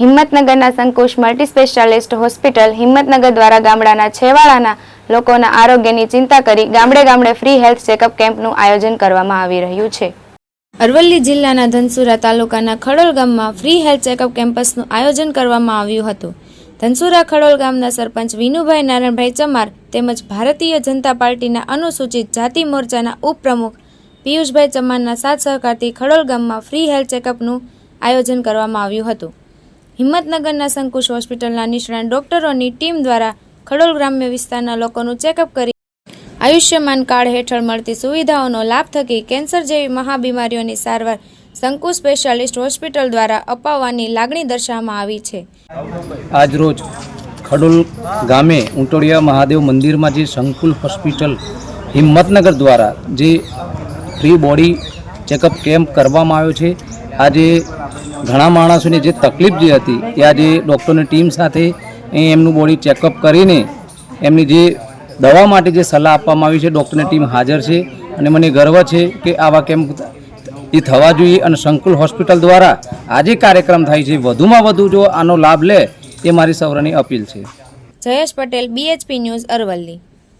હિંમતનગરના Sankush multi specialist hospital Himmatnagar દ્વારા ગામડાના છેવાડાના લોકોના આરોગ્યની ચિંતા કરી ગામડે ગામડે ફ્રી હેલ્થ ચેકઅપ કેમ્પનું આયોજન કરવામાં આવી રહ્યું છે. અરવલ્લી જિલ્લાના ધનસુરા તાલુકાના ખડોલ ગામમાં ફ્રી હેલ્થ ચેકઅપ કેમ્પસનું આયોજન કરવામાં આવ્યું હતું. ધનસુરા ખડોલ ગામના સરપંચ વિનુભાઈ નારાયણભાઈ ચમાર તેમજ ભારતીય જનતા પાર્ટીના અનુસૂચિત જાતિ મોરચાના ઉપપ્રમુખ પિયુષભાઈ ચમારના સાથ સહકારથી ખડોલ ગામમાં ફ્રી હેલ્થ ચેકઅપનું આયોજન કરવામાં આવ્યું હતું. હિંમતનગરના સંકુશ હોસ્પિટલના નિષ્ણાત ડોક્ટરોની ટીમ દ્વારા ખડોલ ગ્રામ્ય વિસ્તારના લોકોનું ચેકઅપ કરી આયુષ્યમાન કાર્ડ હેઠળ મળતી સુવિધાઓનો લાભ થકી કેન્સર જેવી મહાબીમારીઓની સારવાર શંકુ સ્પેશિયાલિસ્ટ હોસ્પિટલ દ્વારા અપાવવાની લાગણી દર્શાવવામાં આવી છે. આજરોજ ખડોલ ગામે ઉંટોડિયા મહાદેવ મંદિરમાં જે સંકુલ હોસ્પિટલ હિંમતનગર દ્વારા જે ફ્રી બોડી ચેકઅપ કેમ્પ કરવામાં આવ્યો છે, આજે ઘણા માણસોની જે તકલીફ જે હતી, એ આજે ડૉક્ટરની ટીમ સાથે એમનું બોડી ચેકઅપ કરીને એમની જે દવા માટે જે સલાહ આપવામાં આવી છે, ડૉક્ટરની ટીમ હાજર છે અને મને ગર્વ છે કે આવા કેમ્પ એ થવા જોઈએ અને સંકુલ હોસ્પિટલ દ્વારા આજે કાર્યક્રમ થાય છે. વધુમાં વધુ જો આનો લાભ લે, એ મારી સૌરાની અપીલ છે. Jayesh Patel BHP news Aravalli.